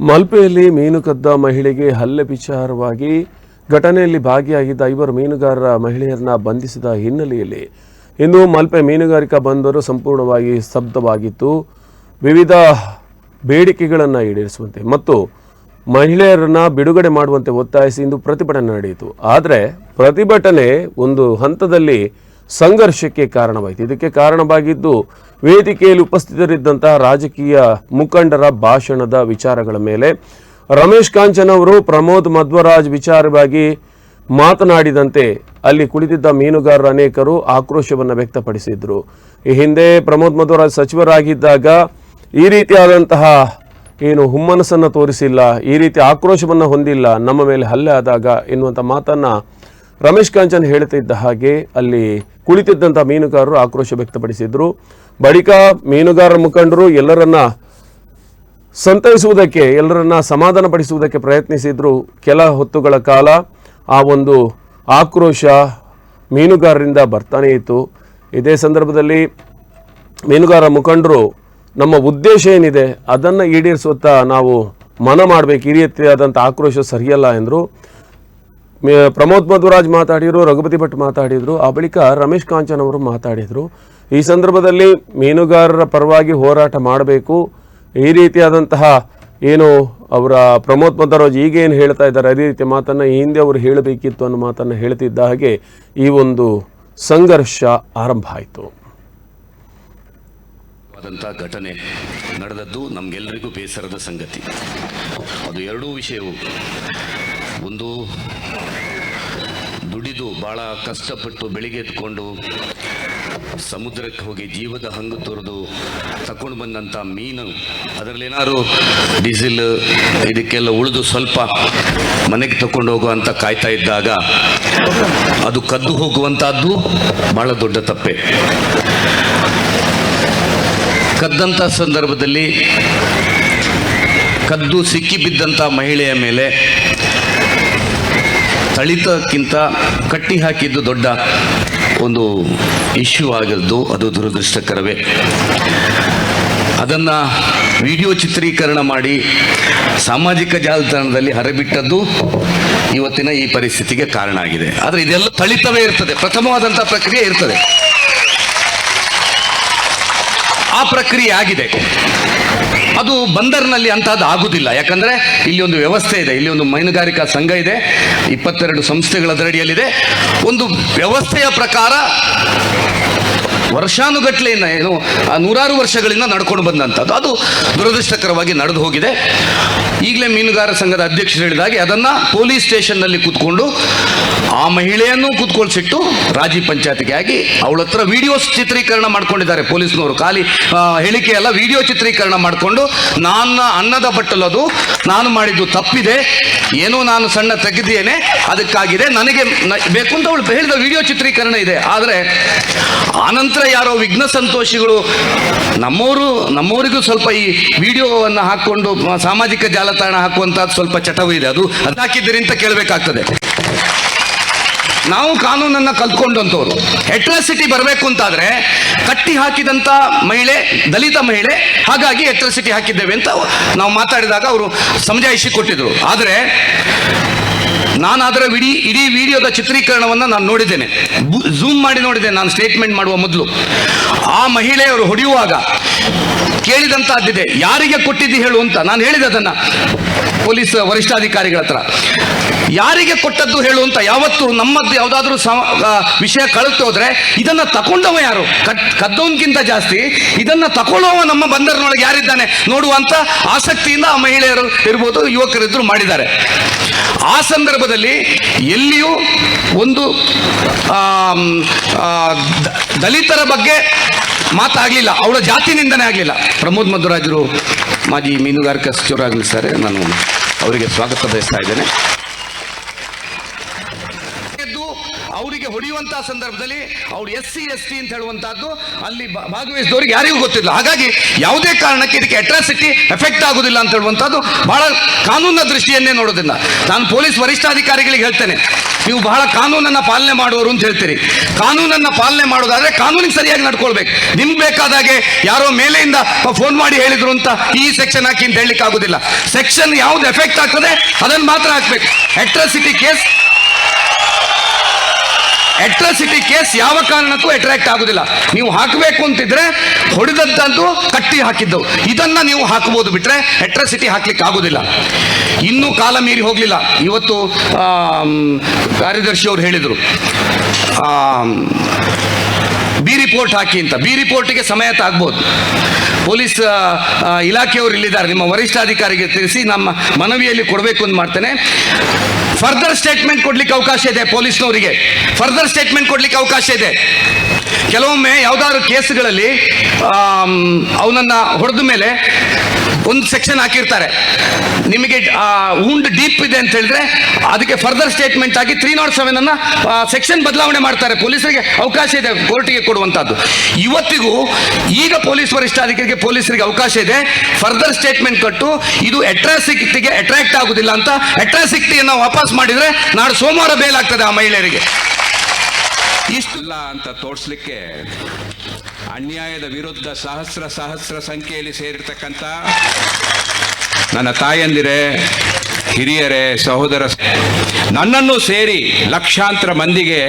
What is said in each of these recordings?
ಮಲ್ಪೆಯಲ್ಲಿ ಮೀನು ಕದ್ದ ಮಹಿಳೆಗೆ ಹಲ್ಲೆ ವಿಚಾರವಾಗಿ ಘಟನೆಯಲ್ಲಿ ಭಾಗಿಯಾಗಿದ್ದ ಐವರು ಮೀನುಗಾರರ ಮಹಿಳೆಯರನ್ನ ಬಂಧಿಸಿದ ಹಿನ್ನೆಲೆಯಲ್ಲಿ ಇಂದು ಮಲ್ಪೆ ಮೀನುಗಾರಿಕಾ ಬಂದರು ಸಂಪೂರ್ಣವಾಗಿ ಸ್ತಬ್ಧವಾಗಿತ್ತು. ವಿವಿಧ ಬೇಡಿಕೆಗಳನ್ನು ಈಡೇರಿಸುವಂತೆ ಮತ್ತು ಮಹಿಳೆಯರನ್ನ ಬಿಡುಗಡೆ ಮಾಡುವಂತೆ ಒತ್ತಾಯಿಸಿ ಇಂದು ಪ್ರತಿಭಟನೆ ನಡೆಯಿತು. ಆದರೆ ಪ್ರತಿಭಟನೆ ಒಂದು ಹಂತದಲ್ಲಿ ಸಂಘರ್ಷಕ್ಕೆ ಕಾರಣವಾಯಿತು. ಇದಕ್ಕೆ ಕಾರಣವಾಗಿದ್ದು, ವೇದಿಕೆಯಲ್ಲಿ ಉಪಸ್ಥಿತರಿದ್ದಂತಹ ರಾಜಕೀಯ ಮುಖಂಡರ ಭಾಷಣದ ವಿಚಾರಗಳ ಮೇಲೆ ರಮೇಶ್ ಕಾಂಚನ್ ಅವರು, ಪ್ರಮೋದ್ ಮಧ್ವರಾಜ್ ವಿಚಾರವಾಗಿ ಮಾತನಾಡಿದಂತೆ ಅಲ್ಲಿ ಕುಳಿತಿದ್ದ ಮೀನುಗಾರರು ಅನೇಕರು ಆಕ್ರೋಶವನ್ನು ವ್ಯಕ್ತಪಡಿಸಿದ್ರು. ಈ ಹಿಂದೆ ಪ್ರಮೋದ್ ಮಧ್ವರಾಜ್ ಸಚಿವರಾಗಿದ್ದಾಗ ಈ ರೀತಿಯಾದಂತಹ ಏನು ಹುಮ್ಮನಸ್ಸನ್ನು ತೋರಿಸಿಲ್ಲ, ಈ ರೀತಿ ಆಕ್ರೋಶವನ್ನು ಹೊಂದಿಲ್ಲ, ನಮ್ಮ ಮೇಲೆ ಹಲ್ಲೆ ಆದಾಗ ಎನ್ನುವಂಥ ಮಾತನ್ನ ರಮೇಶ್ ಕಾಂಚನ್ ಹೇಳ್ತಿದ್ದ ಹಾಗೆ ಅಲ್ಲಿ ಕುಳಿತಿದ್ದಂಥ ಮೀನುಗಾರರು ಆಕ್ರೋಶ ವ್ಯಕ್ತಪಡಿಸಿದ್ರು. ಬಳಿಕ ಮೀನುಗಾರರ ಮುಖಂಡರು ಎಲ್ಲರನ್ನ ಸಂತೈಸುವುದಕ್ಕೆ, ಎಲ್ಲರನ್ನ ಸಮಾಧಾನಪಡಿಸುವುದಕ್ಕೆ ಪ್ರಯತ್ನಿಸಿದ್ರು. ಕೆಲ ಹೊತ್ತುಗಳ ಕಾಲ ಆ ಒಂದು ಆಕ್ರೋಶ ಮೀನುಗಾರರಿಂದ ಬರ್ತಾನೇ ಇತ್ತು. ಇದೇ ಸಂದರ್ಭದಲ್ಲಿ ಮೀನುಗಾರ ಮುಖಂಡರು, ನಮ್ಮ ಉದ್ದೇಶ ಏನಿದೆ, ಅದನ್ನು ಈಡೇರಿಸುತ್ತಾ ನಾವು ಮನ ಮಾಡಬೇಕು ಈ ರೀತಿಯಾದಂಥ ಆಕ್ರೋಶ ಸರಿಯಲ್ಲ ಎಂದರು. ಪ್ರಮೋದ್ ಮಧುರಾಜ್ ಮಾತಾಡಿದರು, ರಘುಪತಿ ಭಟ್ ಮಾತಾಡಿದರು, ಆ ಬಳಿಕ ರಮೇಶ್ ಕಾಂಚನ್ ಅವರು ಮಾತಾಡಿದರು. ಈ ಸಂದರ್ಭದಲ್ಲಿ ಮೀನುಗಾರರ ಪರವಾಗಿ ಹೋರಾಟ ಮಾಡಬೇಕು. ಈ ರೀತಿಯಾದಂತಹ ಏನು ಅವರ ಪ್ರಮೋದ್ ಮಧ್ವರಾಜ್ ಈಗ ಏನು ಹೇಳ್ತಾ ಇದ್ದಾರೆ, ಅದೇ ರೀತಿಯ ಮಾತನ್ನು ಈ ಹಿಂದೆ ಅವರು ಹೇಳಬೇಕಿತ್ತು ಅನ್ನೋ ಮಾತನ್ನು ಹೇಳ್ತಿದ್ದ ಹಾಗೆ ಈ ಒಂದು ಸಂಘರ್ಷ ಆರಂಭ ಆಯಿತು. ಆದಂಥ ಘಟನೆ ನಡೆದದ್ದು ನಮಗೆಲ್ಲರಿಗೂ ಬೇಸರದ ಸಂಗತಿ. ಅದು ಎರಡೂ ವಿಷಯವು ಒಂದು ದುಡಿದು ಭಾಳ ಕಷ್ಟಪಟ್ಟು ಬೆಳಿಗ್ಗೆ ಎತ್ಕೊಂಡು ಸಮುದ್ರಕ್ಕೆ ಹೋಗಿ ಜೀವದ ಹಂಗು ತೊರೆದು ತಕೊಂಡು ಬಂದಂಥ ಮೀನು, ಅದರಲ್ಲೇನಾದ್ರು ಡೀಸೆಲ್ ಇದಕ್ಕೆಲ್ಲ ಉಳಿದು ಸ್ವಲ್ಪ ಮನೆಗೆ ತಕೊಂಡು ಹೋಗುವಂತ ಕಾಯ್ತಾ ಇದ್ದಾಗ ಅದು ಕದ್ದು ಹೋಗುವಂತಹದ್ದು ಬಹಳ ದೊಡ್ಡ ತಪ್ಪೆ. ಕದ್ದಂಥ ಸಂದರ್ಭದಲ್ಲಿ ಕದ್ದು ಸಿಕ್ಕಿಬಿದ್ದಂಥ ಮಹಿಳೆಯ ಮೇಲೆ ತಳಿತಕ್ಕಿಂತ ಕಟ್ಟಿ ಹಾಕಿದ್ದು ದೊಡ್ಡ ಒಂದು ಇಶ್ಯೂ ಆಗಿದ್ದು ಅದು ದುರದೃಷ್ಟಕರವೇ. ಅದನ್ನು ವಿಡಿಯೋ ಚಿತ್ರೀಕರಣ ಮಾಡಿ ಸಾಮಾಜಿಕ ಜಾಲತಾಣದಲ್ಲಿ ಹರಬಿಟ್ಟದ್ದು ಇವತ್ತಿನ ಈ ಪರಿಸ್ಥಿತಿಗೆ ಕಾರಣ ಆಗಿದೆ. ಆದರೆ ಇದೆಲ್ಲ ತಳಿತವೇ ಇರ್ತದೆ. ಪ್ರಥಮವಾದಂಥ ಪ್ರಕ್ರಿಯೆ ಇರ್ತದೆ. ಆ ಪ್ರಕ್ರಿಯೆ ಆಗಿದೆ. ಅದು ಬಂದರ್ನಲ್ಲಿ ಅಂತಹದ್ದು ಆಗುದಿಲ್ಲ. ಯಾಕಂದ್ರೆ ಇಲ್ಲಿ ಒಂದು ವ್ಯವಸ್ಥೆ ಇದೆ. ಇಲ್ಲಿ ಒಂದು ಮೈನುಗಾರಿಕಾ ಸಂಘ ಇದೆ. ಇಪ್ಪತ್ತೆರಡು ಸಂಸ್ಥೆಗಳ ಅದರಡಿಯಲ್ಲಿದೆ ಒಂದು ವ್ಯವಸ್ಥೆಯ ಪ್ರಕಾರ ವರ್ಷಾನುಗಟ್ಲೆಯಿಂದ ಏನು ನೂರಾರು ವರ್ಷಗಳಿಂದ ನಡ್ಕೊಂಡು ಬಂದಂಥದ್ದು ಅದು ದುರದೃಷ್ಟಕರವಾಗಿ ನಡೆದು ಹೋಗಿದೆ. ಈಗಲೇ ಮೀನುಗಾರ ಸಂಘದ ಅಧ್ಯಕ್ಷರು ಹೇಳಿದಾಗೆ ಅದನ್ನು ಪೊಲೀಸ್ ಸ್ಟೇಷನ್ನಲ್ಲಿ ಕೂತ್ಕೊಂಡು ಆ ಮಹಿಳೆಯನ್ನು ಕೂತ್ಕೊಳ್ಸಿಟ್ಟು ರಾಜಿ ಪಂಚಾಯತಿಗೆ ಆಗಿ ಅವಳ ಹತ್ರ ವಿಡಿಯೋ ಚಿತ್ರೀಕರಣ ಮಾಡ್ಕೊಂಡಿದ್ದಾರೆ ಪೊಲೀಸ್ನವರು. ಖಾಲಿ ಹೇಳಿಕೆಯಲ್ಲ, ವಿಡಿಯೋ ಚಿತ್ರೀಕರಣ ಮಾಡಿಕೊಂಡು ನನ್ನ ಅನ್ನದ ಬಟ್ಟಲದು ನಾನು ಮಾಡಿದ್ದು ತಪ್ಪಿದೆ. ಏನೋ ನಾನು ಸಣ್ಣ ತೆಗೆದೇನೆ ಅದಕ್ಕಾಗಿದೆ. ನನಗೆ ಬೇಕು ಅಂತ ಅವಳು ಹೇಳಿದ ವಿಡಿಯೋ ಚಿತ್ರೀಕರಣ ಇದೆ. ಆದರೆ ಆನಂತರ ಯಾರೋ ವಿಘ್ನ ಸಂತೋಷಿಗಳು ನಮ್ಮವರು, ನಮ್ಮವರಿಗೂ ಸ್ವಲ್ಪ ಈ ವಿಡಿಯೋವನ್ನು ಹಾಕ್ಕೊಂಡು ಸಾಮಾಜಿಕ ಜಾಲತಾಣ ಹಾಕುವಂತಹ ಸ್ವಲ್ಪ ಚಟವೂ ಇದೆ. ಅದು ಅದಾಕಿದ್ದೀರಿ ಅಂತ ಕೇಳಬೇಕಾಗ್ತದೆ. ನಾವು ಕಾನೂನನ್ನು ಕಲ್ತ್ಕೊಂಡಂಥವ್ರು. ಎಟ್ರಾಸಿಟಿ ಬರಬೇಕು ಅಂತಾದ್ರೆ ಕಟ್ಟಿ ಹಾಕಿದಂಥ ಮಹಿಳೆ, ದಲಿತ ಮಹಿಳೆ, ಹಾಗಾಗಿ ಎಟ್ರಾಸಿಟಿ ಹಾಕಿದ್ದೇವೆ ಅಂತ ನಾವು ಮಾತಾಡಿದಾಗ ಅವರು ಸಮಜಾಯಿಷಿ ಕೊಟ್ಟಿದ್ರು. ಆದರೆ ನಾನು ಅದರ ಇಡೀ ಇಡೀ ವಿಡಿಯೋದ ಚಿತ್ರೀಕರಣವನ್ನು ನಾನು ನೋಡಿದ್ದೇನೆ. ಝೂಮ್ ಮಾಡಿ ನೋಡಿದೆ ನಾನು ಸ್ಟೇಟ್ಮೆಂಟ್ ಮಾಡುವ ಮೊದಲು. ಆ ಮಹಿಳೆಯವರು ಹೊಡೆಯುವಾಗ ಕೇಳಿದಂತಹದ್ದಿದೆ. ಯಾರಿಗೆ ಕೊಟ್ಟಿದ್ದು ಹೇಳು ಅಂತ. ನಾನು ಹೇಳಿದೆ ಅದನ್ನು. ಪೊಲೀಸ್ ವರಿಷ್ಠಾಧಿಕಾರಿಗಳ ಹತ್ರ. ಯಾರಿಗೆ ಕೊಟ್ಟದ್ದು ಹೇಳು ಅಂತ ಯಾವತ್ತು ನಮ್ಮದ್ದು ಯಾವುದಾದ್ರೂ ವಿಷಯ ಕಳೆದು ಹೋದ್ರೆ ಇದನ್ನ ತಕೊಂಡವ ಯಾರು? ಕದ್ದೋನ್ಗಿಂತ ಜಾಸ್ತಿ ಇದನ್ನ ತಕೊಳ್ಳೋವ ನಮ್ಮ ಬಂದರಿನೊಳಗೆ ಯಾರಿದ್ದಾನೆ? ನೋಡುವಂತ ಆಸಕ್ತಿಯಿಂದ ಆ ಮಹಿಳೆಯರು ಇರ್ಬೋದು, ಯುವಕರಿದ್ರು ಮಾಡಿದ್ದಾರೆ. ಆ ಸಂದರ್ಭದಲ್ಲಿ ಎಲ್ಲಿಯೂ ಒಂದು ದಲಿತರ ಬಗ್ಗೆ ಮಾತಾಗಲಿಲ್ಲ. ಅವಳ ಜಾತಿ ನಿಂದನೆ ಆಗಲಿಲ್ಲ. ಪ್ರಮೋದ್ ಮಧುರಾಜರು ಮಾಜಿ ಮೀನುಗಾರಿಕಾ ಸರ್, ನಾನು ಅವರಿಗೆ ಸ್ವಾಗತ ಬಯಸ್ತಾ ಇದ್ದೇನೆ. ಎದ್ದು ಅವರಿಗೆ ಹೊಡೆಯುವಂತ ಸಂದರ್ಭದಲ್ಲಿ ಅವ್ರು ಎಸ್ ಸಿ, ಎಸ್ ಟಿ ಅಂತ ಹೇಳುವಂತಹದ್ದು ಅಲ್ಲಿ ಭಾಗವಹಿಸಿದವರಿಗೆ ಯಾರಿಗೂ ಗೊತ್ತಿಲ್ಲ. ಹಾಗಾಗಿ ಯಾವುದೇ ಕಾರಣಕ್ಕೆ ಇದಕ್ಕೆ ಅಟ್ರಾಸಿಟಿ ಎಫೆಕ್ಟ್ ಆಗುದಿಲ್ಲ ಅಂತ ಹೇಳುವಂತಹದ್ದು ಬಹಳ ಕಾನೂನಿನ ದೃಷ್ಟಿಯನ್ನೇ ನೋಡೋದಿಲ್ಲ ನಾನು ಪೊಲೀಸ್ ವರಿಷ್ಠಾಧಿಕಾರಿಗಳಿಗೆ ಹೇಳ್ತೇನೆ, ನೀವು ಬಹಳ ಕಾನೂನನ್ನ ಪಾಲನೆ ಮಾಡುವರು ಅಂತ ಹೇಳ್ತೀರಿ. ಕಾನೂನನ್ನ ಪಾಲನೆ ಮಾಡೋದಾದ್ರೆ ಕಾನೂನಿಗೆ ಸರಿಯಾಗಿ ನಡ್ಕೊಳ್ಬೇಕು. ನಿಮ್ಗೆ ಬೇಕಾದಾಗೆ ಯಾರೋ ಮೇಲೆಯಿಂದ ಫೋನ್ ಮಾಡಿ ಹೇಳಿದ್ರು ಅಂತ ಈ ಸೆಕ್ಷನ್ ಹಾಕಿ ಅಂತ ಹೇಳಲಿಕ್ಕೆ ಆಗುದಿಲ್ಲ ಸೆಕ್ಷನ್ ಯಾವ್ದು ಎಫೆಕ್ಟ್ ಆಗ್ತದೆ ಅದನ್ನು ಮಾತ್ರ ಹಾಕ್ಬೇಕು. ಅಟ್ರಾಸಿಟಿ ಕೇಸ್ ಅಟ್ರಾಸಿಟಿ ಕೇಸ್ ಯಾವ ಕಾರಣಕ್ಕೂ ಅಟ್ರಾಕ್ಟ್ ಆಗುದಿಲ್ಲ. ನೀವು ಹಾಕಬೇಕು ಅಂತಿದ್ರೆ ಹೊಡೆದದ್ದು ಕಟ್ಟಿ ಹಾಕಿದ್ದವು ಇದನ್ನ ನೀವು ಹಾಕಬಹುದು ಬಿಟ್ರೆ ಅಟ್ರಾಸಿಟಿ ಹಾಕ್ಲಿಕ್ಕೆ ಆಗುದಿಲ್ಲ. ಇನ್ನೂ ಕಾಲ ಮೀರಿ ಹೋಗ್ಲಿಲ್ಲ. ಇವತ್ತು ಕಾರ್ಯದರ್ಶಿ ಅವರು ಹೇಳಿದರು. ಬಿ ರಿಪೋರ್ಟ್ ಹಾಕಿ ಅಂತ. ಬಿ ರಿಪೋರ್ಟ್ಗೆ ಸಮಯ ತಾಗ್ಬೋದು ಪೊಲೀಸ್ ಇಲಾಖೆಯವರು ಇಲ್ಲಿದ್ದಾರೆ. ನಿಮ್ಮ ವರಿಷ್ಠಾಧಿಕಾರಿಗೆ ತಿಳಿಸಿ ನಮ್ಮ ಮನವಿಯಲ್ಲಿ ಕೊಡಬೇಕು ಅಂತ ಮಾಡ್ತೇನೆ. ಫರ್ದರ್ ಸ್ಟೇಟ್ಮೆಂಟ್ ಕೊಡ್ಲಿಕ್ಕೆ ಅವಕಾಶ ಇದೆ ಪೊಲೀಸ್ನವರಿಗೆ. ಫರ್ದರ್ ಸ್ಟೇಟ್ಮೆಂಟ್ ಕೊಡ್ಲಿಕ್ಕೆ ಅವಕಾಶ ಇದೆ. ಕೆಲವೊಮ್ಮೆ ಯಾವುದಾದ್ರು ಕೇಸ್ಗಳಲ್ಲಿ ಅವನನ್ನು ಹೊಡೆದ ಮೇಲೆ ಒಂದು ಸೆಕ್ಷನ್ ಹಾಕಿರ್ತಾರೆ. ನಿಮಗೆ ಉಂಡ್ ಡೀಪ್ ಇದೆ ಅಂತ ಹೇಳಿದ್ರೆ ಅದಕ್ಕೆ ಫರ್ದರ್ ಸ್ಟೇಟ್ಮೆಂಟ್ ಆಗಿ ತ್ರೀ ನಾಟ್ ಸೆವೆನ್ ಅನ್ನ ಸೆಕ್ಷನ್ ಬದಲಾವಣೆ ಮಾಡ್ತಾರೆ. ಪೊಲೀಸರಿಗೆ ಅವಕಾಶ ಇದೆ ಕೋರ್ಟಿಗೆ ಕೊಡುವಂತಹದ್ದು ಇವತ್ತಿಗೂ ಈಗ ಪೊಲೀಸ್ ವರಿಷ್ಠಾಧಿಕಾರಿಗೆ ಪೊಲೀಸರಿಗೆ ಅವಕಾಶ ಇದೆ. ಫರ್ದರ್ ಸ್ಟೇಟ್ಮೆಂಟ್ ಕಟ್ಟು ಇದು ಅಟ್ರಾಸಿಟಿಗೆ ಅಟ್ರಾಕ್ಟ್ ಆಗುದಿಲ್ಲ ಅಂತ ಅಟ್ರಾಸಿಟಿಯನ್ನು ವಾಪಸ್ ಮಾಡಿದ್ರೆ ನಾಡು ಸೋಮವಾರ ಬೇಲ್ ಆಗ್ತದೆ ಆ ಮಹಿಳೆಯರಿಗೆ. ಇಷ್ಟು ಇಲ್ಲ ಅಂತ ತೋರಿಸ್ಲಿಕ್ಕೆ ಅನ್ಯಾಯದ ವಿರುದ್ಧ ಸಹಸ್ರ ಸಹಸ್ರ ಸಂಖ್ಯೆಯಲ್ಲಿ ಸೇರಿರ್ತಕ್ಕಂಥ ನನ್ನ ತಾಯಂದಿರೇ, ಹಿರಿಯರೇ, ಸಹೋದರ ನನ್ನನ್ನು ಸೇರಿ ಲಕ್ಷಾಂತರ ಮಂದಿಗೆ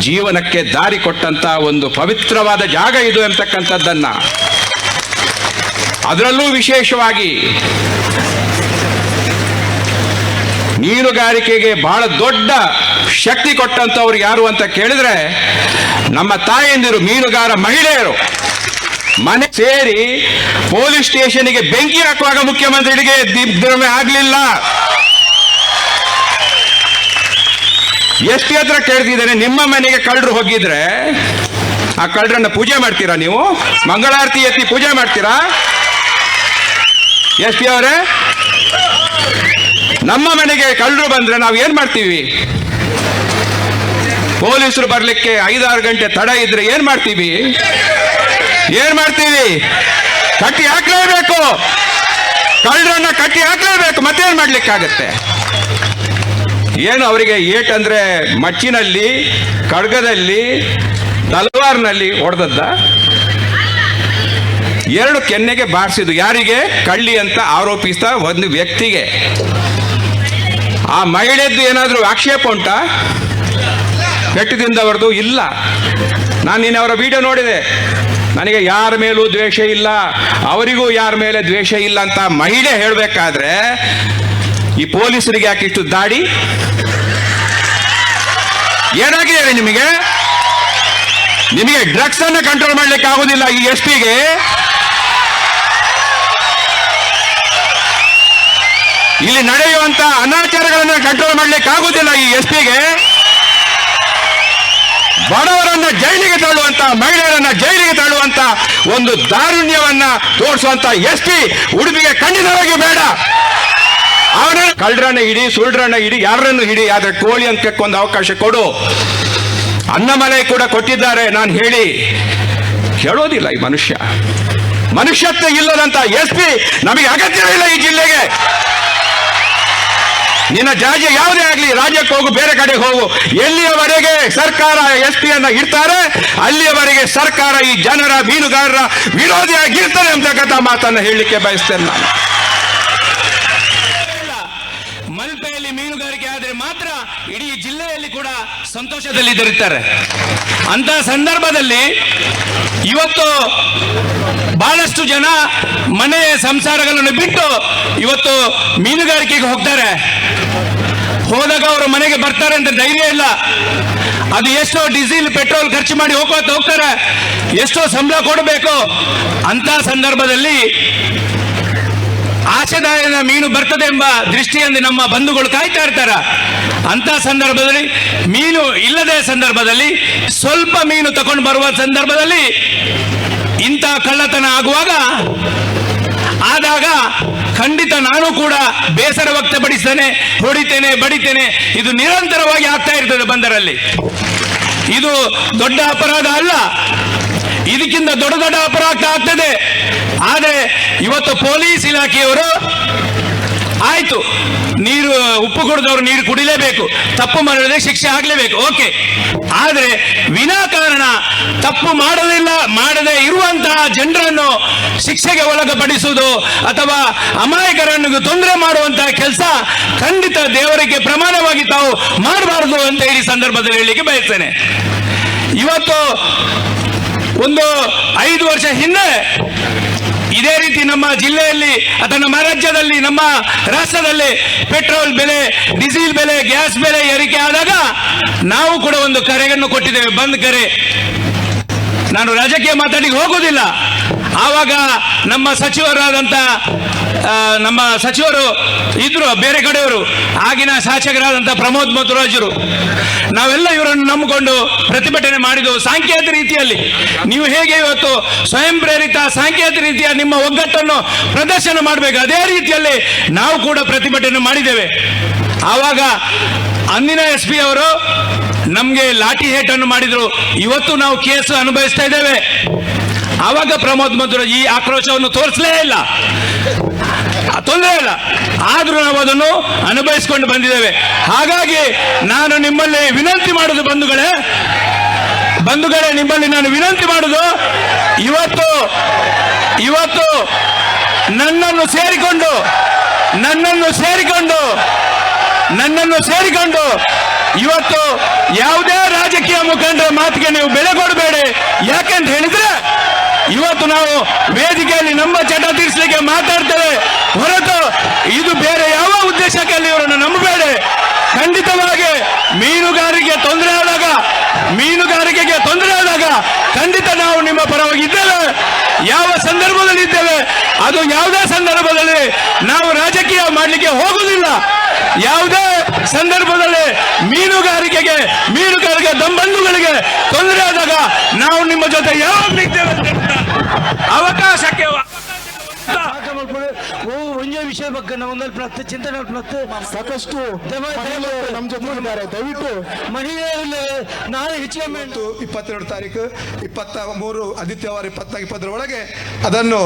ಜೀವನಕ್ಕೆ ದಾರಿ ಕೊಟ್ಟಂತ ಒಂದು ಪವಿತ್ರವಾದ ಜಾಗ ಇದು ಎಂತಕ್ಕಂಥದ್ದನ್ನ. ಅದರಲ್ಲೂ ವಿಶೇಷವಾಗಿ ಮೀನುಗಾರಿಕೆಗೆ ಬಹಳ ದೊಡ್ಡ ಶಕ್ತಿ ಕೊಟ್ಟಂತವ್ರು ಯಾರು ಅಂತ ಕೇಳಿದ್ರೆ ನಮ್ಮ ತಾಯಂದಿರು ಮೀನುಗಾರ ಮಹಿಳೆಯರು. ಮನೆ ಸೇರಿ ಪೊಲೀಸ್ ಸ್ಟೇಷನ್ಗೆ ಬೆಂಕಿ ಹಾಕುವಾಗ ಮುಖ್ಯಮಂತ್ರಿಗಳಿಗೆ ದಿಗ್ಭ್ರಮೆ ಆಗಲಿಲ್ಲ. ಎಷ್ಟು ಹತ್ರ ಕೇಳ್ತಿದ್ದೇನೆ, ನಿಮ್ಮ ಮನೆಗೆ ಕಳ್ಳರು ಹೋಗಿದ್ರೆ ಆ ಕಳ್ಳರನ್ನ ಪೂಜೆ ಮಾಡ್ತೀರಾ ನೀವು? ಮಂಗಳಾರತಿ ಎತ್ತಿ ಪೂಜೆ ಮಾಡ್ತೀರಾ? ಎಸ್ ಪಿ ಅವರೇ ನಮ್ಮ ಮನೆಗೆ ಕಳ್ಳರು ಬಂದ್ರೆ ನಾವು ಏನ್ ಮಾಡ್ತೀವಿ? ಪೊಲೀಸರು ಬರ್ಲಿಕ್ಕೆ ಐದಾರು ಗಂಟೆ ತಡ ಇದ್ರೆ ಏನ್ ಮಾಡ್ತೀವಿ? ಏನ್ ಮಾಡ್ತೀವಿ? ಕಟ್ಟಿ ಹಾಕ್ಲೇಬೇಕು. ಕಳ್ಳರನ್ನ ಕಟ್ಟಿ ಹಾಕ್ಲೇಬೇಕು. ಮತ್ತೇನ್ ಮಾಡ್ಲಿಕ್ಕಾಗತ್ತೆ? ಏನು ಅವರಿಗೆ ಏಟ್ ಅಂದ್ರೆ ಮಚ್ಚಿನಲ್ಲಿ, ಖಡ್ಗದಲ್ಲಿ, ತಲವಾರ್ನಲ್ಲಿ ಹೊಡೆದದ್ದ? ಎರಡು ಕೆನ್ನೆಗೆ ಬಾರಿಸಿದ್ದು ಯಾರಿಗೆ? ಕಳ್ಳಿ ಅಂತ ಆರೋಪಿಸ್ತಾ ಒಂದು ವ್ಯಕ್ತಿಗೆ. ಆ ಮಹಿಳೆದ್ದು ಏನಾದರೂ ಆಕ್ಷೇಪ ಉಂಟಾ? ಪೆಟ್ಟದಿಂದವರದು ಇಲ್ಲ. ನಾನು ನಿನ್ನೆ ಅವರ ವಿಡಿಯೋ ನೋಡಿದೆ. ನನಗೆ ಯಾರ ಮೇಲೂ ದ್ವೇಷ ಇಲ್ಲ, ಅವರಿಗೂ ಯಾರ ಮೇಲೆ ದ್ವೇಷ ಇಲ್ಲ ಅಂತ ಮಹಿಳೆ ಹೇಳಬೇಕಾದ್ರೆ, ಈ ಪೊಲೀಸರಿಗೆ ಯಾಕೆ ಇಷ್ಟು ದಾಡಿ? ಏನಾಗಿದೆ ನಿಮಗೆ? ನಿಮಗೆ ಡ್ರಗ್ಸ್ ಅನ್ನು ಕಂಟ್ರೋಲ್ ಮಾಡ್ಲಿಕ್ಕೆ ಆಗುದಿಲ್ಲ ಈ ಎಸ್ ಪಿಗೆ ಇಲ್ಲಿ ನಡೆಯುವಂತ ಅನಾಚಾರಗಳನ್ನು ಕಂಟ್ರೋಲ್ ಮಾಡ್ಲಿಕ್ಕೆ ಆಗುದಿಲ್ಲ ಈ ಎಸ್ ಪಿಗೆ ಬಡವರನ್ನ ಜೈಲಿಗೆ ತಳ್ಳುವಂತ, ಮಹಿಳೆಯರನ್ನ ಜೈಲಿಗೆ ತಳ್ಳುವಂತ ಒಂದು ದಾರುಣ್ಯವನ್ನ ತೋರಿಸುವಂತ ಎಸ್ ಪಿ ಉಡುಪಿಗೆ ಖಂಡಿತವಾಗಿ ಬೇಡ. ಅವನ ಕಳ್ಳರನ್ನ ಹಿಡಿ, ಸುಳ್ರನ್ನ ಹಿಡಿ, ಯಾರನ್ನು ಹಿಡಿ, ಆದ್ರೆ ಕೋಳಿ ಅಂಕಕ್ಕೊಂದು ಅವಕಾಶ ಕೊಡು. ಅನ್ನಮಲೈ ಕೂಡ ಕೊಟ್ಟಿದ್ದಾರೆ, ನಾನು ಹೇಳಿ. ಕೇಳೋದಿಲ್ಲ ಈ ಮನುಷ್ಯ. ಮನುಷ್ಯತ್ವ ಇಲ್ಲದಂತ ಎಸ್ ಪಿ ನಮಗೆ ಅಗತ್ಯವಿಲ್ಲ ಈ ಜಿಲ್ಲೆಗೆ. ನಿನ್ನ ಜಾಜೆ ಯಾವುದೇ ಆಗಲಿ, ರಾಜ್ಯಕ್ಕೆ ಹೋಗು, ಬೇರೆ ಕಡೆಗೆ ಹೋಗು. ಎಲ್ಲಿಯವರೆಗೆ ಸರ್ಕಾರ ಎಸ್ ಪಿಯನ್ನ ಇಡ್ತಾರೆ, ಅಲ್ಲಿಯವರೆಗೆ ಸರ್ಕಾರ ಈ ಜನರ ಮೀನುಗಾರರ ವಿರೋಧಿಯಾಗಿರ್ತಾರೆ ಅಂತಕ್ಕಂಥ ಮಾತನ್ನು ಹೇಳಲಿಕ್ಕೆ ಬಯಸ್ತೇನೆ ನಾನು. ಮಲ್ಪೆಯಲ್ಲಿ ಮೀನುಗಾರಿಕೆ ಆದರೆ ಮಾತ್ರ ಇಡೀ ಜಿಲ್ಲೆಯಲ್ಲಿ ಕೂಡ ಸಂತೋಷದಲ್ಲಿದ್ದಿರುತ್ತಾರೆ ಅಂತ ಸಂದರ್ಭದಲ್ಲಿ ಇವತ್ತು ಬಹಳಷ್ಟು ಜನ ಮನೆ ಸಂಸಾರಗಳನ್ನು ಬಿಟ್ಟು ಇವತ್ತು ಮೀನುಗಾರಿಕೆಗೆ ಹೋಗ್ತಾರೆ. ಹೋದಾಗ ಅವರು ಮನೆಗೆ ಬರ್ತಾರೆ ಅಂತ ಧೈರ್ಯ ಇಲ್ಲ. ಅದು ಎಷ್ಟೋ ಡೀಸೆಲ್, ಪೆಟ್ರೋಲ್ ಖರ್ಚು ಮಾಡಿ ಹೋಗ್ಕೋತ ಹೋಗ್ತಾರೆ. ಎಷ್ಟೋ ಸಂಬಳ ಕೊಡಬೇಕು. ಅಂತ ಸಂದರ್ಭದಲ್ಲಿ ಆಶಾದಾಯದ ಮೀನು ಬರ್ತದೆ ಎಂಬ ದೃಷ್ಟಿಯಿಂದ ನಮ್ಮ ಬಂಧುಗಳು ಕಾಯ್ತಾ ಇರ್ತಾರ. ಅಂತ ಸಂದರ್ಭದಲ್ಲಿ ಮೀನು ಇಲ್ಲದ ಸಂದರ್ಭದಲ್ಲಿ ಸ್ವಲ್ಪ ಮೀನು ತಗೊಂಡು ಬರುವ ಸಂದರ್ಭದಲ್ಲಿ ಇಂಥ ಕಳ್ಳತನ ಆಗುವಾಗ ಆದಾಗ ಖಂಡಿತ ನಾನು ಕೂಡ ಬೇಸರ ವ್ಯಕ್ತಪಡಿಸ್ತೇನೆ, ಹೊಡಿತೇನೆ, ಬಡಿತೇನೆ. ಇದು ನಿರಂತರವಾಗಿ ಆಗ್ತಾ ಇರ್ತದೆ ಬಂದರಲ್ಲಿ. ಇದು ದೊಡ್ಡ ಅಪರಾಧ ಅಲ್ಲ. ಇದಕ್ಕಿಂತ ದೊಡ್ಡ ದೊಡ್ಡ ಅಪರಾಧ ಆಗ್ತದೆ. ಆದರೆ ಇವತ್ತು ಪೊಲೀಸ್ ಇಲಾಖೆಯವರು ಆಯ್ತು. ಉಪ್ಪು ಕುಡಿದವರು ನೀರು ಕುಡಿಲೇಬೇಕು. ತಪ್ಪು ಮಾಡಿದ್ರೆ ಶಿಕ್ಷೆ ಆಗಲೇಬೇಕು. ಓಕೆ. ಆದರೆ ವಿನಾಕಾರಣ ತಪ್ಪು ಮಾಡಲಿಲ್ಲ, ಮಾಡದೆ ಇರುವಂತಹ ಜನರನ್ನು ಶಿಕ್ಷೆಗೆ ಒಳಗಪಡಿಸುವುದು ಅಥವಾ ಅಮಾಯಕರನ್ನು ತೊಂದರೆ ಮಾಡುವಂತಹ ಕೆಲಸ ಖಂಡಿತ ದೇವರಿಗೆ ಪ್ರಮಾಣವಾಗಿ ತಾವು ಮಾಡಬಾರದು ಅಂತ ಈ ಸಂದರ್ಭದಲ್ಲಿ ಹೇಳಲಿಕ್ಕೆ ಬಯಸ್ತೇನೆ. ಇವತ್ತು ಒಂದು ಐದು ವರ್ಷ ಹಿಂದೆ ಇದೇ ರೀತಿ ನಮ್ಮ ಜಿಲ್ಲೆಯಲ್ಲಿ ಅಥವಾ ನಮ್ಮ ರಾಜ್ಯದಲ್ಲಿ, ನಮ್ಮ ರಾಷ್ಟ್ರದಲ್ಲಿ ಪೆಟ್ರೋಲ್ ಬೆಲೆ, ಡೀಸೆಲ್ ಬೆಲೆ, ಗ್ಯಾಸ್ ಬೆಲೆ ಏರಿಕೆ ಆದಾಗ ನಾವು ಕೂಡ ಒಂದು ಕರೆಯನ್ನು ಕೊಟ್ಟಿದ್ದೇವೆ. ಬಂದ್ ಕರೆ. ನಾನು ರಾಜಕೀಯ ಮಾತಾಡಿ ಹೋಗುವುದಿಲ್ಲ. ಆವಾಗ ನಮ್ಮ ಸಚಿವರಾದಂಥ ನಮ್ಮ ಸಚಿವರು ಇದ್ರು ಬೇರೆ ಕಡೆಯವರು, ಆಗಿನ ಶಾಸಕರಾದಂಥ ಪ್ರಮೋದ್ ಮಧುರಾಜರು. ನಾವೆಲ್ಲ ಇವರನ್ನು ನಂಬಿಕೊಂಡು ಪ್ರತಿಭಟನೆ ಮಾಡಿದೆವು ಸಾಂಕೇತಿಕ ರೀತಿಯಲ್ಲಿ. ನೀವು ಹೇಗೆ ಇವತ್ತು ಸ್ವಯಂ ಪ್ರೇರಿತ ಸಾಂಕೇತಿಕ ರೀತಿಯ ನಿಮ್ಮ ಒಗ್ಗಟ್ಟನ್ನು ಪ್ರದರ್ಶನ ಮಾಡಬೇಕು? ಅದೇ ರೀತಿಯಲ್ಲಿ ನಾವು ಕೂಡ ಪ್ರತಿಭಟನೆ ಮಾಡಿದ್ದೇವೆ. ಆವಾಗ ಅಂದಿನ ಎಸ್ ಪಿ ಅವರು ನಮಗೆ ಲಾಠಿ ಹೇಟನ್ನು ಮಾಡಿದರು. ಇವತ್ತು ನಾವು ಕೇಸು ಅನುಭವಿಸ್ತಾ ಇದ್ದೇವೆ. ಆವಾಗ ಪ್ರಮೋದ್ ಮಧುರ ಈ ಆಕ್ರೋಶವನ್ನು ತೋರಿಸಲೇ ಇಲ್ಲ. ತೊಂದರೆ ಇಲ್ಲ. ಆದ್ರೂ ನಾವು ಅದನ್ನು ಅನುಭವಿಸಿಕೊಂಡು ಬಂದಿದ್ದೇವೆ. ಹಾಗಾಗಿ ನಾನು ನಿಮ್ಮಲ್ಲಿ ವಿನಂತಿ ಮಾಡುದು ಬಂಧುಗಳೇ ಬಂಧುಗಳೇ, ನಿಮ್ಮಲ್ಲಿ ನಾನು ವಿನಂತಿ ಮಾಡುದು, ಇವತ್ತು ಇವತ್ತು ನನ್ನನ್ನು ಸೇರಿಕೊಂಡು ನನ್ನನ್ನು ಸೇರಿಕೊಂಡು ನನ್ನನ್ನು ಸೇರಿಕೊಂಡು ಇವತ್ತು ಯಾವುದೇ ರಾಜಕೀಯ ಮುಖಂಡರ ಮಾತಿಗೆ ನೀವು ಬೆಲೆ ಕೊಡಬೇಡಿ. ಯಾಕೆಂತ ಹೇಳಿದ್ರೆ ಇವತ್ತು ನಾವು ವೇದಿಕೆಯಲ್ಲಿ ನಮ್ಮ ಚಟ ತೀರಿಸಲಿಕ್ಕೆ ಮಾತಾಡ್ತೇವೆ. ಹೊರತು ಇದು ಬೇರೆ ಯಾವ ಉದ್ದೇಶಕ್ಕಲ್ಲಿ ಇವರನ್ನು ನಂಬಬೇಡ. ಖಂಡಿತವಾಗಿ ಮೀನುಗಾರಿಕೆ ತೊಂದರೆ ಆದಾಗ, ಮೀನುಗಾರಿಕೆಗೆ ತೊಂದರೆ ಆದಾಗ ಖಂಡಿತ ನಾವು ನಿಮ್ಮ ಪರವಾಗಿ ಇದ್ದೇವೆ. ಯಾವ ಸಂದರ್ಭದಲ್ಲಿ ಇದ್ದೇವೆ, ಅದು ಯಾವುದೇ ಸಂದರ್ಭದಲ್ಲಿ ನಾವು ರಾಜಕೀಯ ಮಾಡಲಿಕ್ಕೆ ಹೋಗುವುದಿಲ್ಲ. ಯಾವುದೇ ಸಂದರ್ಭದಲ್ಲಿ ಮೀನುಗಾರಿಕೆಗೆ, ಮೀನುಗಾರಿಕೆ ದಂಬಂಧುಗಳಿಗೆ ತೊಂದರೆ ಆದಾಗ ನಾವು ನಿಮ್ಮ ಜೊತೆ ಯಾವಾಗ ಹೇಳ್ತಾ ಅವಕಾಶಕ್ಕೆ ಓ ವಿಷಯ ಬಗ್ಗೆ ನಾವೊಂದಲ್ಲಿ ಪ್ರತಿ ಚಿಂತನೆ ಪ್ರತಿ ಸಾಕಷ್ಟು ನಮ್ಮ ಜೊತೆ ಇದ್ದಾರೆ. ದಯವಿಟ್ಟು ಮಹಿಳೆಯರಲ್ಲಿ ನಾಳೆ ಹೆಚ್ಚಿಗೆ ಇಪ್ಪತ್ತೆರಡು ತಾರೀಕು ಇಪ್ಪತ್ತ ಮೂರು ಆದಿತ್ಯವಾರ ಇಪ್ಪತ್ತ ಇಪ್ಪತ್ತರ ಒಳಗೆ ಅದನ್ನು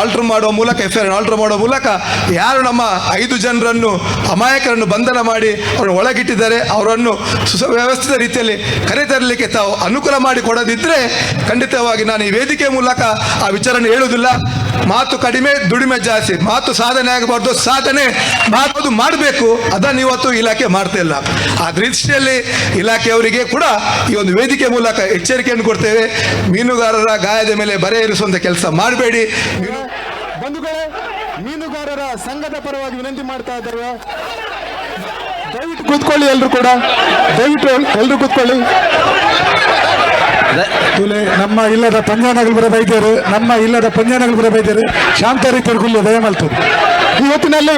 ಆಲ್ಟರ್ ಮಾಡುವ ಮೂಲಕ ಎಫ್ ಐ ಆಲ್ಟರ್ ಮಾಡುವ ಮೂಲಕ ಯಾರು ನಮ್ಮ ಐದು ಜನರನ್ನು ಅಮಾಯಕರನ್ನು ಬಂಧನ ಮಾಡಿ ಅವರನ್ನು ಒಳಗಿಟ್ಟಿದ್ದಾರೆ ಅವರನ್ನು ಸುವ್ಯವಸ್ಥಿತ ರೀತಿಯಲ್ಲಿ ಕರೆತರಲಿಕ್ಕೆ ತಾವು ಅನುಕೂಲ ಮಾಡಿ ಕೊಡದಿದ್ದರೆ ಖಂಡಿತವಾಗಿ ನಾನು ಈ ವೇದಿಕೆ ಮೂಲಕ ಆ ವಿಚಾರಣೆ ಹೇಳುವುದಿಲ್ಲ. ಮಾತು ಕಡಿಮೆ ದುಡಿಮೆ ಜಾಸ್ತಿ ಮಾತು ಸಾಧನೆ ಆಗಬಾರ್ದು, ಸಾಧನೆ ಮಾಡೋದು ಮಾಡಬೇಕು. ಅದನ್ನು ಇವತ್ತು ಇಲಾಖೆ ಮಾಡ್ತಾ ಇಲ್ಲ. ಆ ದೃಷ್ಟಿಯಲ್ಲಿ ಇಲಾಖೆಯವರಿಗೆ ಕೂಡ ಈ ಒಂದು ವೇದಿಕೆ ಮೂಲಕ ಎಚ್ಚರಿಕೆಯನ್ನು ಕೊಡ್ತೇವೆ. ಮೀನುಗಾರರ ಗಾಯದ ಮೇಲೆ ಬರೆ ಇರಿಸುವಂತ ಕೆಲಸ ಮಾಡಬೇಡಿ. ಬಂಧುಗಳೇ, ಮೀನುಗಾರರ ಸಂಘದ ಪರವಾಗಿ ವಿನಂತಿ ಮಾಡ್ತಾ ಇದ್ದಾರೆ. ದಯವಿಟ್ಟು ಕೂತ್ಕೊಳ್ಳಿ ಎಲ್ರು ಕೂಡ. ದಯವಿಟ್ಟು ಎಲ್ರು ಕೂತ್ಕೊಳ್ಳಿ. ಇಲ್ಲಿ ನಮ್ಮ ಇಲ್ಲದ ಪಂಜಾನಗಲ್ ಬರ ಬೈದ್ಯರು ನಮ್ಮ ಇಲ್ಲದ ಪಂಜಾನಗಲ್ ಬರ ಬೈದ್ಯರು ಶಾಂತ ರೀತಿಯಲ್ಲಿ ದಯಮಾಡ್ತಾರೆ ಇವತ್ತಿನಲ್ಲಿ